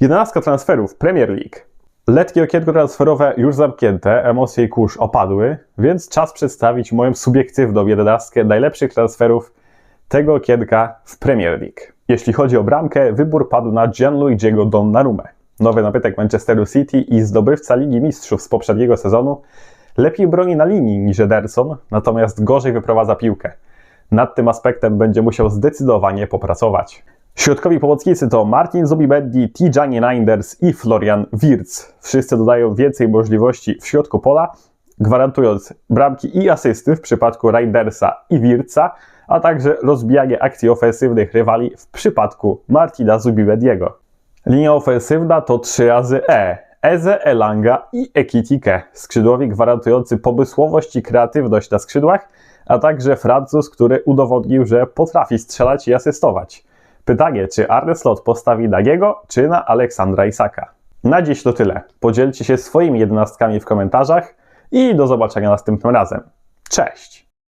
11 transferów Premier League. Letnie okienko transferowe już zamknięte, emocje i kurz opadły, więc czas przedstawić moją subiektywną jedenastkę najlepszych transferów tego okienka w Premier League. Jeśli chodzi o bramkę, wybór padł na Gianluigiego Donnarumę. Nowy nabytek Manchesteru City i zdobywca Ligi Mistrzów z poprzedniego sezonu lepiej broni na linii niż Ederson, natomiast gorzej wyprowadza piłkę. Nad tym aspektem będzie musiał zdecydowanie popracować. Środkowi pomocnicy to Martin Zubimendi, Tijani Reinders i Florian Wirtz. Wszyscy dodają więcej możliwości w środku pola, gwarantując bramki i asysty w przypadku Reindersa i Wirtza, a także rozbijanie akcji ofensywnych rywali w przypadku Martina Zubimendiego. Linia ofensywna to 3 razy E. Eze, Elanga i Ekitike. Skrzydłowi gwarantujący pomysłowość i kreatywność na skrzydłach, a także Francuz, który udowodnił, że potrafi strzelać i asystować. Pytanie, czy Arne Slot postawi na niego, czy na Aleksandra Isaka? Na dziś to tyle. Podzielcie się swoimi jedenastkami w komentarzach i do zobaczenia następnym razem. Cześć!